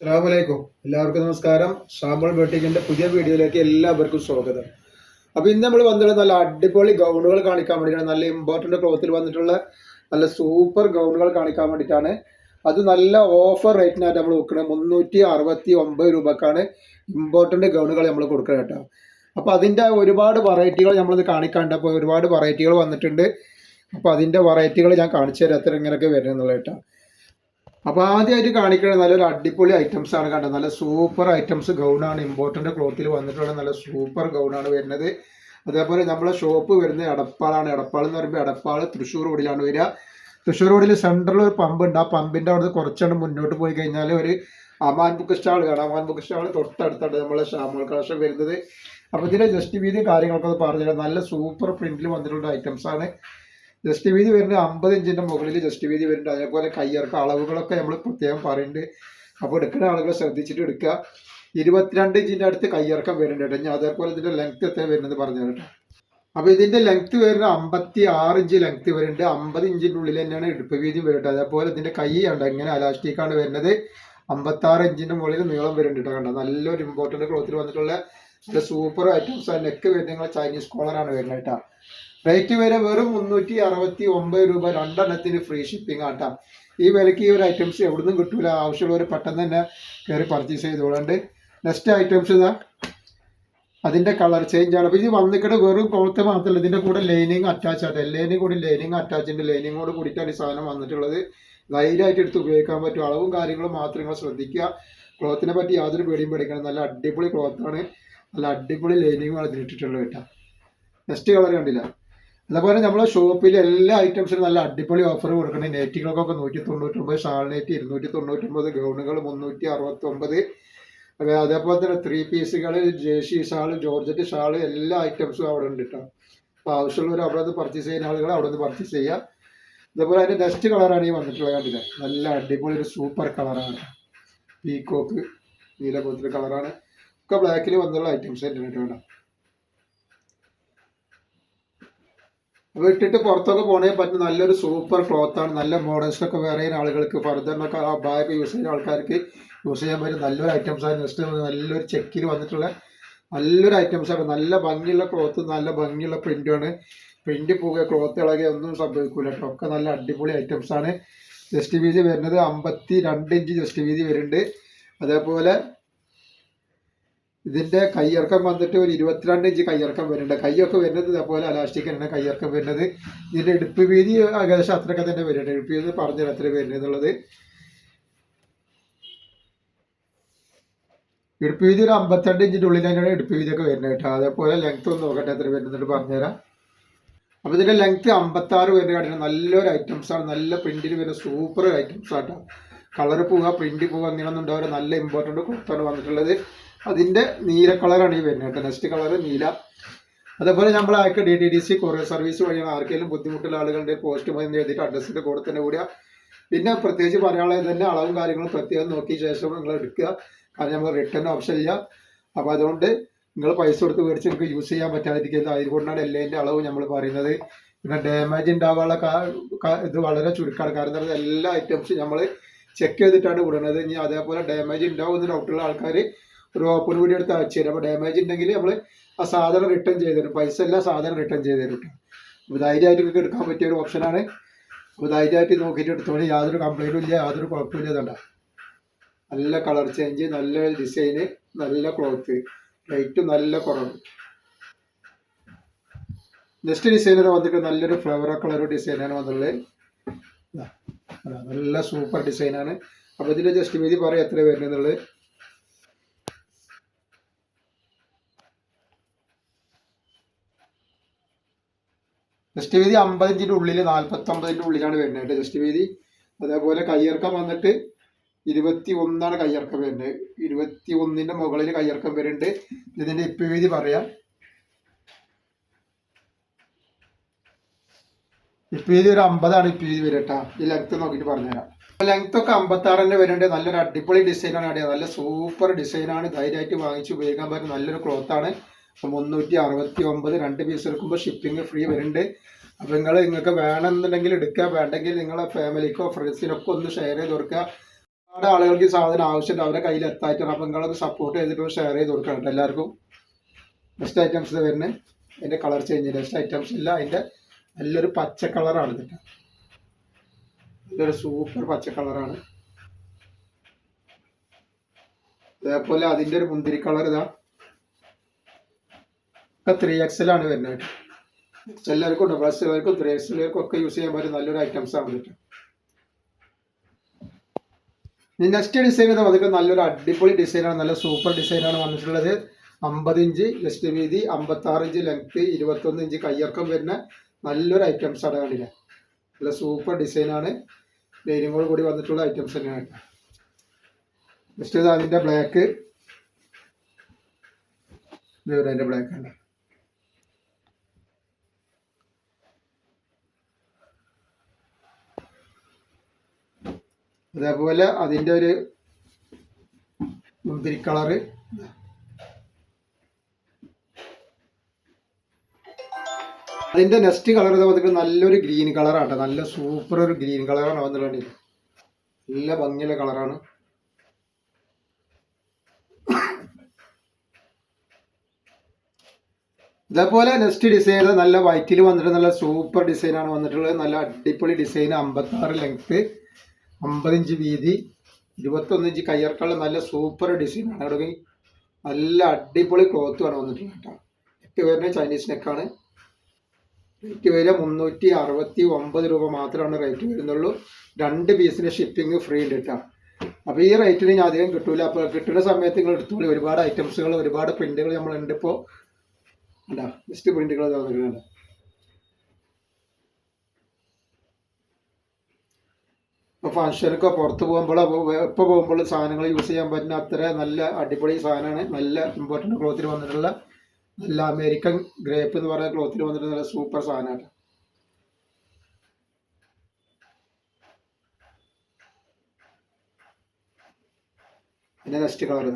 അസ്സാമലൈക്കും എല്ലാവർക്കും നമസ്കാരം. ഷാമ്പോൾ ബെട്ടിങ്ങിന്റെ പുതിയ വീഡിയോയിലേക്ക് എല്ലാവർക്കും സ്വാഗതം. അപ്പൊ ഇന്ന് നമ്മൾ വന്നിട്ടുള്ള നല്ല അടിപൊളി ഗൗണുകൾ കാണിക്കാൻ വേണ്ടിയിട്ടാണ് നല്ല ഇമ്പോർട്ടന്റ് ക്ലോത്തിൽ വന്നിട്ടുള്ള നല്ല സൂപ്പർ ഗൗണുകൾ കാണിക്കാൻ വേണ്ടിയിട്ടാണ് അത് നല്ല ഓഫർ റേറ്റിനായിട്ട് നമ്മൾ കൊടുക്കുന്നത് മുന്നൂറ്റി അറുപത്തി ഒമ്പത് രൂപക്കാണ് ഇമ്പോർട്ടന്റ് ഗൗണുകൾ നമ്മൾ കൊടുക്കുന്നത് കേട്ടോ. അപ്പൊ അതിന്റെ ഒരുപാട് വെറൈറ്റികൾ നമ്മളിത് കാണിക്കാണ്ട് അപ്പോൾ ഒരുപാട് വെറൈറ്റികൾ വന്നിട്ടുണ്ട്. അപ്പോൾ അതിന്റെ വെറൈറ്റികൾ ഞാൻ കാണിച്ചു തരാം അത്ര ഇങ്ങനെയൊക്കെ വരുന്നുള്ളൂ കേട്ടോ. അപ്പൊ ആദ്യമായിട്ട് കാണിക്കുന്നത് നല്ലൊരു അടിപൊളി ഐറ്റംസ് ആണ് കണ്ടത്. നല്ല സൂപ്പർ ഐറ്റംസ് ഗൗണാണ് ഇമ്പോർട്ടന്റ് ക്ലോത്തിൽ വന്നിട്ടുള്ള നല്ല സൂപ്പർ ഗൗണാണ് വരുന്നത്. അതേപോലെ നമ്മളെ ഷോപ്പ് വരുന്നത് എടപ്പാളാണ്. എടപ്പാൾ എന്ന് പറയുമ്പോൾ എടപ്പാൾ തൃശ്ശൂർ റോഡിലാണ് വരിക. തൃശ്ശൂർ റോഡിൽ സെൻട്രൽ ഒരു പമ്പ് ഉണ്ട്. ആ പമ്പിന്റെ അവിടെ കുറച്ചുകൊണ്ട് മുന്നോട്ട് പോയി കഴിഞ്ഞാൽ ഒരു അമാൻ ബുക്ക് സ്റ്റാൾ കാണാം. അമാൻ ബുക്ക് സ്റ്റാൾ തൊട്ടടുത്താണ് നമ്മളെ ഷാമോൾ കളക്ഷൻ വരുന്നത്. അപ്പോൾ ഇതിന്റെ ജസ്റ്റ് വീതിയും കാര്യങ്ങളൊക്കെ ഒന്ന് പറഞ്ഞുതരാം. നല്ല സൂപ്പർ പ്രിന്റിൽ വന്നിട്ടുള്ള ഐറ്റംസ് ആണ്. ജസ്റ്റ് വീതി വരുന്നത് അമ്പത് ഇഞ്ചിന്റെ മുകളിൽ ജസ്റ്റ് വീതി വരുന്നുണ്ട്. അതേപോലെ കയ്യിറക്ക അളവുകളൊക്കെ നമ്മൾ പ്രത്യേകം പറയുന്നുണ്ട്. അപ്പോൾ എടുക്കുന്ന ആളുകൾ ശ്രദ്ധിച്ചിട്ട് എടുക്കുക. ഇരുപത്തിരണ്ട് ഇഞ്ചിന്റെ അടുത്ത് കയ്യിറക്കം വരുന്നുണ്ട് കേട്ടോ. ഞാൻ അതേപോലെ ഇതിന്റെ ലെങ്ത് എത്ര വരുന്നത് പറഞ്ഞു കേട്ടോ. അപ്പോൾ ഇതിന്റെ ലെങ്ത് വരുന്നത് അമ്പത്തി ആറ് ഇഞ്ച് ലെങ്ത് വരുന്നുണ്ട്. അമ്പത് ഇഞ്ചിന്റെ ഉള്ളിൽ തന്നെയാണ് ഇടുപ്പ് വീതി വരുന്നത്. അതേപോലെ ഇതിന്റെ കൈ ഉണ്ട് ഇങ്ങനെ അലാസ്റ്റിക്കാണ് വരുന്നത്. അമ്പത്തി ആറ് ഇഞ്ചിന്റെ മുകളിൽ നീളം വരുന്നുണ്ട് കേട്ടോ നല്ലൊരു ഇമ്പോർട്ടന്റ് ക്ലോത്തിൽ വന്നിട്ടുള്ള സൂപ്പർ ഐറ്റംസ് നെക്ക് വരുന്ന ചൈനീസ് കോളറാണ് വരുന്നത് കേട്ടോ. റേറ്റ് വരെ വെറും മുന്നൂറ്റി അറുപത്തി ഒമ്പത് രൂപ രണ്ടെണ്ണത്തിന് ഫ്രീ ഷിപ്പിംഗ് ആട്ടാ ഈ വിലയ്ക്ക് ഈ ഒരു ഐറ്റംസ് എവിടുന്നും കിട്ടൂല. ആവശ്യമുള്ളവർ പെട്ടെന്ന് തന്നെ കയറി പർച്ചേസ് ചെയ്തോളുണ്ട്. നെക്സ്റ്റ് ഐറ്റംസ് ഇതാ. അതിന്റെ കളർ ചേഞ്ച് ആണ്. അപ്പൊ ഇത് വന്നിട്ട് വെറും ക്ലോത്ത് മാത്രമല്ല ഇതിന്റെ കൂടെ ലൈനിങ് അറ്റാച്ച് ആട്ടെ ലൈനിങ് കൂടി ലൈനിങ് അറ്റാച്ച് ഉണ്ട്. ലൈനിങ്ങോട് കൂടിയിട്ടാണ് ഈ സാധനം വന്നിട്ടുള്ളത്. ധൈര്യമായിട്ട് എടുത്ത് ഉപയോഗിക്കാൻ പറ്റും. അളവും കാര്യങ്ങളും മാത്രം നിങ്ങൾ ശ്രദ്ധിക്കുക. ക്ലോത്തിനെ പറ്റി യാതൊരു പേടിയും പേടിക്കണം നല്ല അടിപൊളി ക്ലോത്താണ് നല്ല അടിപൊളി ലൈനിങ്ങുമാണ് ഇതിലിട്ടിട്ടുള്ളത് കേട്ടോ നെക്സ്റ്റ് കളർ കണ്ടില്ല. അതുപോലെ നമ്മളെ ഷോപ്പിൽ എല്ലാ ഐറ്റംസിനും നല്ല അടിപൊളി ഓഫർ കൊടുക്കണം. നെറ്റുകൾക്കൊക്കെ നൂറ്റി തൊണ്ണൂറ്റൊമ്പത് ഷാൾ നെറ്റ് ഇരുന്നൂറ്റി തൊണ്ണൂറ്റൊമ്പത് ഗൗണുകൾ മുന്നൂറ്റി അറുപത്തൊമ്പത്. അതേപോലെ തന്നെ ത്രീ പീസുകൾ ജേഷി ഷാൾ ജോർജറ്റ് ഷാൾ എല്ലാ ഐറ്റംസും അവിടെ ഉണ്ട് കേട്ടോ അപ്പോൾ ആവശ്യമുള്ളവർ അവിടെ നിന്ന് പർച്ചേസ് ചെയ്യുന്ന ആളുകൾ അവിടെ നിന്ന് പർച്ചേസ് ചെയ്യുക. അതേപോലെ അതിന്റെ ബെസ്റ്റ് കളറാണ് ഈ വന്നിട്ടുള്ളത് കണ്ടില്ലേ? നല്ല അടിപൊളി ഒരു സൂപ്പർ കളറാണ് പീക്കോക്ക് നീല പോലത്തെ കളറാണ് ഒക്കെ ബ്ലാക്കിൽ വന്നുള്ള ഐറ്റംസ് തന്നെയാണ് കേട്ടോ അപ്പോൾ പുറത്തൊക്കെ പോകണേ പറ്റുന്ന നല്ലൊരു സൂപ്പർ ക്ലോത്ത് ആണ്. നല്ല മോഡൽസിലൊക്കെ വേറെ ആളുകൾക്ക് ഫർദറിനൊക്കെ ആ ബാഗ് യൂസ് ചെയ്യുന്ന ആൾക്കാർക്ക് യൂസ് ചെയ്യാൻ പറ്റും നല്ലൊരു ഐറ്റംസ് ആണ്. നെക്സ്റ്റ് നല്ലൊരു ചെക്കിൽ വന്നിട്ടുള്ള നല്ലൊരു ഐറ്റംസ് ആണ്. നല്ല ഭംഗിയുള്ള ക്ലോത്ത് നല്ല ഭംഗിയുള്ള ആണ്. പ്രിന്റ് പോകുക ക്ലോത്ത് ഇളകിയ ഒന്നും സംഭവിക്കില്ല കേട്ടോ ഒക്കെ നല്ല അടിപൊളി ഐറ്റംസ് ആണ്. ജസ്റ്റ് വീതി വരുന്നത് അമ്പത്തി രണ്ട് ഇഞ്ച് ജസ്റ്റ് വീതി വരുന്നുണ്ട്. അതേപോലെ ഇതിന്റെ കയ്യിറക്കം വന്നിട്ട് ഒരു ഇരുപത്തിരണ്ട് ഇഞ്ച് കയ്യിറക്കം വരുന്നുണ്ട്. കൈയൊക്കെ വരുന്നത് ഇതേപോലെ അലാസ്റ്റിക്കാണ് കയ്യിറക്കം വരുന്നത്. ഇതിന്റെ ഇടുപ്പ് വീതി ഏകദേശം അത്രയൊക്കെ തന്നെ വരുന്നുണ്ട്. ഇടുപ്പ് വീതി പറഞ്ഞു എത്ര വരുന്നത് എന്നുള്ളത്. ഇടുപ്പ് വീതി ഒരു അമ്പത്തിരണ്ട് ഉള്ളിൽ തന്നെയാണ് ഇടുപ്പ് വീതിയൊക്കെ വരുന്നത് കേട്ടോ. അതേപോലെ ലെങ്ത് ഒന്ന് നോക്കട്ടെ എത്ര വരുന്നുണ്ട് പറഞ്ഞുതരാം. അപ്പൊ ഇതിന്റെ ലെങ്ത് അമ്പത്തി ആറ് വരുന്ന കാട്ടിന് നല്ലൊരു ഐറ്റംസ് ആണ്. നല്ല പ്രിന്റിൽ വരുന്ന സൂപ്പർ ഐറ്റംസ് ആട്ടോ കളർ പോവുക പ്രിന്റ് പോവുക അങ്ങനെയൊന്നും ഉണ്ടാവില്ല. നല്ല ഇമ്പോർട്ടന്റ് കൊടുത്താണ് വന്നിട്ടുള്ളത്. അതിന്റെ നീല കളറാണ് ഈ വരുന്നത് കേട്ടോ. നെക്സ്റ്റ് കളർ നീല. അതേപോലെ നമ്മൾ അയക്ക D T D C courier service വഴിയാണ് ആർക്കെങ്കിലും ബുദ്ധിമുട്ടുള്ള ആളുകളുടെ പോസ്റ്റ് മതി എഴുതിയിട്ട് അഡ്രസ്സിന്റെ കൂടെ തന്നെ കൂടിയ പിന്നെ പ്രത്യേകിച്ച് പറയാനുള്ളത് തന്നെ അളവും കാര്യങ്ങളും പ്രത്യേകം നോക്കിയ ശേഷം നിങ്ങൾ എടുക്കുക. കാരണം നമ്മൾ റിട്ടേൺ ഓപ്ഷൻ ഇല്ല. അപ്പോൾ അതുകൊണ്ട് നിങ്ങൾ പൈസ കൊടുത്ത് മേടിച്ച് നിങ്ങൾക്ക് യൂസ് ചെയ്യാൻ പറ്റാതിരിക്കുന്നത് അതുകൊണ്ടാണ് എല്ലേന്റെ അളവ് നമ്മൾ പറയുന്നത്. പിന്നെ ഡാമേജ് കാ- ഇത് വളരെ ചുരുക്കമാണ്. കാരണം എല്ലാ ഐറ്റംസും നമ്മൾ ചെക്ക് ചെയ്തിട്ടാണ് വിടുന്നത് ഇനി അതേപോലെ ഡാമേജ് ഉണ്ടാകുമെന്ന് ഡൗട്ടുള്ള ആൾക്കാർ ഒരു ഓപ്പൺ വീഡിയോ എടുത്ത് അയച്ചു തരും. അപ്പോൾ ഡാമേജ് ഉണ്ടെങ്കിൽ നമ്മൾ ആ സാധനം റിട്ടേൺ ചെയ്ത് തരും. പൈസ എല്ലാം സാധനം റിട്ടേൺ ചെയ്ത് തരും അപ്പോൾ ധൈര്യമായിട്ട് നിങ്ങൾക്ക് എടുക്കാൻ പറ്റിയ ഒരു ഓപ്ഷനാണ് അപ്പോൾ ധൈര്യമായിട്ട് നോക്കിയിട്ട് എടുത്തോളി. യാതൊരു കംപ്ലൈന്റും ഇല്ല. യാതൊരു കുഴപ്പമില്ല ഇതണ്ട. നല്ല കളർ ചേഞ്ച് നല്ല ഡിസൈന് നല്ല ക്ലോത്ത് റേറ്റ് നല്ല കുറവ്. നെക്സ്റ്റ് ഡിസൈനർ വന്നിട്ട് നല്ലൊരു ഫ്ലവർ കളർ ഡിസൈനാണ് വന്നുള്ളത് നല്ല സൂപ്പർ ഡിസൈനാണ് അപ്പോൾ ഇതിന്റെ ജസ്റ്റ് വീതി പറയാം എത്ര വരുന്നുള്ളത്. ജസ്റ്റ് വീതി അമ്പതിന്റെ ഉള്ളിൽ നാൽപ്പത്തൊമ്പതിന്റെ ഉള്ളിലാണ് വരുന്നത് ജസ്റ്റ് വീതി അതേപോലെ കയ്യിറക്കം വന്നിട്ട് ഇരുപത്തി ഒന്നാണ് കയ്യിറക്കം വരുന്നത്. ഇരുപത്തി ഒന്നിന്റെ മുകളിൽ കയ്യിറക്കം വരുന്നുണ്ട്. ഇതിന്റെ ഇപ്പ വീതി പറയാം. ഇപ്പ വീതി ഒരു അമ്പതാണ് ഇപ്പ് വീതി വരട്ടാ ഈ ലെങ്ത് നോക്കിയിട്ട് പറഞ്ഞുതരാം. ലെങ്ത് ഒക്കെ അമ്പത്താറ് തന്നെ വരുന്നുണ്ട്. നല്ലൊരു അടിപൊളി ഡിസൈനാണ് അടിയാ നല്ല സൂപ്പർ ഡിസൈനാണ് ധൈര്യമായിട്ട് വാങ്ങിച്ച് ഉപയോഗിക്കാൻ പറ്റുന്ന നല്ലൊരു ക്ലോത്താണ് മുന്നൂറ്റി അറുപത്തി ഒമ്പത് രണ്ട് പീസ് എടുക്കുമ്പോൾ ഷിപ്പിംഗ് ഫ്രീ വരുന്നുണ്ട്. അപ്പോൾ നിങ്ങൾ നിങ്ങൾക്ക് വേണമെന്നുണ്ടെങ്കിൽ എടുക്കുക. വേണ്ടെങ്കിൽ നിങ്ങളെ ഫാമിലിക്കോ ഫ്രണ്ട്സിനൊക്കെ ഒന്ന് ഷെയർ ചെയ്ത് കൊടുക്കുക. ഒരുപാട് ആളുകൾക്ക് ഈ സാധനം ആവശ്യമുണ്ട്. അവരെ കയ്യിൽ എത്തായിട്ടാണ്. അപ്പം നിങ്ങളത് സപ്പോർട്ട് ചെയ്തിട്ട് ഷെയർ ചെയ്ത് കൊടുക്കണം കേട്ടോ എല്ലാവർക്കും. ബെസ്റ്റ് ഐറ്റംസ് വരുന്നത്. അതിന്റെ കളർ ചേഞ്ച് ബെസ്റ്റ് ഐറ്റംസ് ഇല്ല. അതിന്റെ നല്ലൊരു പച്ച കളറാണ് കേട്ടോ. നല്ലൊരു സൂപ്പർ പച്ച കളറാണ് അതേപോലെ അതിന്റെ ഒരു മുന്തിരി കളർ ഇതാ. ഒക്കെ ത്രീ എക്സൽ ആണ് വരുന്നത്. എല്ലാവർക്കും ഉണ്ട് ബസ്സുകാർക്കും ത്രീ എക്സലുകാർക്കും ഒക്കെ യൂസ് ചെയ്യാൻ പറ്റുന്ന നല്ലൊരു ഐറ്റംസ് ആണ് കേട്ടോ ഇനി നെക്സ്റ്റ് ഡിസൈൻ എന്ന് വന്നിട്ട് നല്ലൊരു അടിപൊളി ഡിസൈനാണ് നല്ല സൂപ്പർ ഡിസൈനാണ് വന്നിട്ടുള്ളത്. അമ്പത് ഇഞ്ച് ജസ്റ്റ് വീതി അമ്പത്താറ് ഇഞ്ച് ലെങ്ത് ഇരുപത്തൊന്ന് ഇഞ്ച് കയ്യിറക്കം വരുന്ന നല്ലൊരു ഐറ്റംസ് ആണ് കണ്ടില്ല? നല്ല സൂപ്പർ ഡിസൈനാണ് ലൈനിങ്ങോട് കൂടി വന്നിട്ടുള്ള ഐറ്റംസ് തന്നെയാണ്. ഇത് അതിന്റെ ബ്ലാക്ക് ഇത് അതിന്റെ ബ്ലാക്ക് ആണ് അതേപോലെ അതിന്റെ ഒരു മുന്തിരി കളറ്. അതിന്റെ നെക്സ്റ്റ് കളർ വന്നിട്ട് നല്ലൊരു ഗ്രീൻ കളറാണ് നല്ല സൂപ്പർ ഒരു ഗ്രീൻ കളറാണ് വന്നിട്ടുണ്ട് നല്ല ഭംഗിയുള്ള കളറാണ്. ഇതേപോലെ നെക്സ്റ്റ് ഡിസൈൻ നല്ല വൈറ്റിൽ വന്നിട്ട് നല്ല സൂപ്പർ ഡിസൈനാണ് വന്നിട്ടുള്ളത്. നല്ല അടിപൊളി ഡിസൈൻ അമ്പത്താറ് ലെങ്ത് അമ്പത് ഇഞ്ച് വീതി ഇരുപത്തൊന്ന് ഇഞ്ച് കയ്യർക്കുള്ള നല്ല സൂപ്പർ ഡിസൈനാണ് അവിടെ നല്ല അടിപൊളി ക്ലോത്തുമാണ് വന്നിട്ടുള്ളത് കേട്ടോ. നെക്ക് വരുന്നത് ചൈനീസ് നെക്കാണ് റേറ്റ് വരിക മുന്നൂറ്റി അറുപത്തി ഒമ്പത് രൂപ മാത്രമാണ് റേറ്റ് വരുന്നുള്ളൂ. രണ്ട് പീസിന് ഷിപ്പിംഗ് ഫ്രീ ഉണ്ട് കേട്ടോ. അപ്പോൾ ഈ റേറ്റിന് ഞാൻ അധികം കിട്ടൂല. അപ്പോൾ കിട്ടുന്ന സമയത്ത് നിങ്ങൾ എടുത്തോളൂ. ഒരുപാട് ഐറ്റംസുകൾ ഒരുപാട് പ്രിന്റുകൾ നമ്മളുണ്ട് ഇപ്പോൾ ഉണ്ടാ ജസ്റ്റ് പ്രിന്റുകൾ തന്നിട്ടുണ്ട് ഇപ്പോൾ ഫംഗ്ഷനൊക്കെ പുറത്ത് പോകുമ്പോൾ എപ്പോൾ പോകുമ്പോൾ സാധനങ്ങൾ യൂസ് ചെയ്യാൻ പറ്റുന്ന അത്ര നല്ല അടിപൊളി സാധനമാണ്. നല്ല ഇമ്പോർട്ടന്റ് ക്ലോത്തിൽ വന്നിട്ടുള്ള നല്ല അമേരിക്കൻ ഗ്രേപ്പ് എന്ന് പറയുന്ന ക്ലോത്തിൽ വന്നിട്ട് നല്ല സൂപ്പർ സാധനമാണ്. പിന്നെ നെക്സ്റ്റ് കളർ